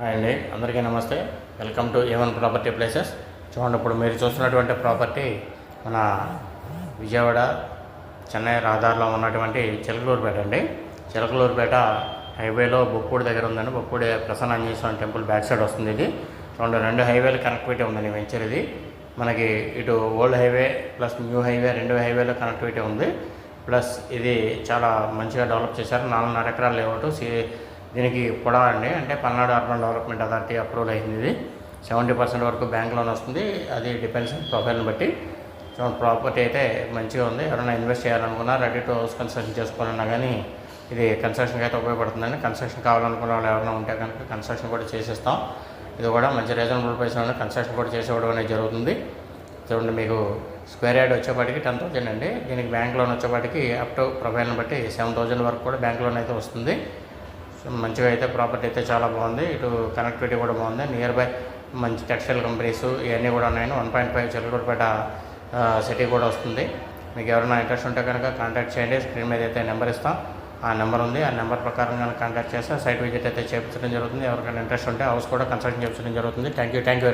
Hi అండి. అందరికీ నమస్తే. Welcome to A one property places. చూడండి ఇప్పుడు మీరు చూస్తున్నటువంటి ప్రాపర్టీ మన విజయవాడ చెన్నై రహదారిలో ఉన్నటువంటి చిలకలూరుపేట అండి. చిలకలూరుపేట హైవేలో బొప్పూడి దగ్గర ఉందండి. Boppudi Prasanna Anjaneya Swamy temple back side వస్తుంది ఇది. చూడండి రెండు హైవేలు కనెక్టివిటీ ఉందండి వెంచర్ ఇది. మనకి ఇటు old highway plus new highway రెండు హైవేలో కనెక్టివిటీ ఉంది. ప్లస్ ఇది చాలా మంచిగా డెవలప్ చేశారు. నాలుగున్నర ఎకరాలు లేవటు సి దీనికి పొడవ అండి. అంటే Palnadu urban development authority approval అయింది ఇది. సెవెంటీ పర్సెంట్ వరకు బ్యాంక్ లోన్ వస్తుంది. అది డిపెండ్స్ ప్రొఫైల్ని బట్టి. సో ప్రాపర్టీ అయితే మంచిగా ఉంది. ఎవరైనా ఇన్వెస్ట్ చేయాలనుకున్నా రెడీ టు హౌస్ కన్స్ట్రక్షన్ చేసుకోవాలన్నా కానీ ఇది కన్స్ట్రక్షన్కి అయితే ఉపయోగపడుతుందండి. కన్స్ట్రక్షన్ కావాలనుకున్న వాళ్ళు ఎవరైనా ఉంటే కనుక కన్స్ట్రక్షన్ కూడా చేసేస్తాం. ఇది కూడా మంచి రీజనబుల్ ప్రైస్లో కన్స్ట్రక్షన్ కూడా చేసేవడం అనేది జరుగుతుంది. చూడండి మీకు స్క్వేర్ యార్డ్ వచ్చేపాటికి టెన్ థౌజండ్ అండి. దీనికి బ్యాంక్ లోన్ వచ్చేపాటికి అప్ టు ప్రొఫైల్ని బట్టి సెవెన్ థౌజండ్ వరకు కూడా బ్యాంక్ లోన్ అయితే వస్తుంది. మంచిగా అయితే ప్రాపర్టీ అయితే చాలా బాగుంది. ఇటు కనెక్టివిటీ కూడా బాగుంది. నియర్ బై మంచి టెక్స్టైల్ కంపెనీస్ ఇవన్నీ కూడా ఉన్నాయి one point five Chilakurupeta city కూడా వస్తుంది. మీకు ఎవరైనా ఇంట్రెస్ట్ ఉంటే కనుక కాంటాక్ట్ చేయండి. స్క్రీన్ మీద అయితే నెంబర్ ఇస్తాం. ఆ నెంబర్ ఉంది. ఆ నెంబర్ ప్రకారం కనుక కాంటాక్ట్ చేస్తే సైట్ విజిట్ అయితే చేయించడం జరుగుతుంది. ఎవరికైనా ఇంట్రెస్ట్ ఉంటే హౌస్ కూడా కన్సల్ట్ చేయించడం జరుగుతుంది. Thank you thank you very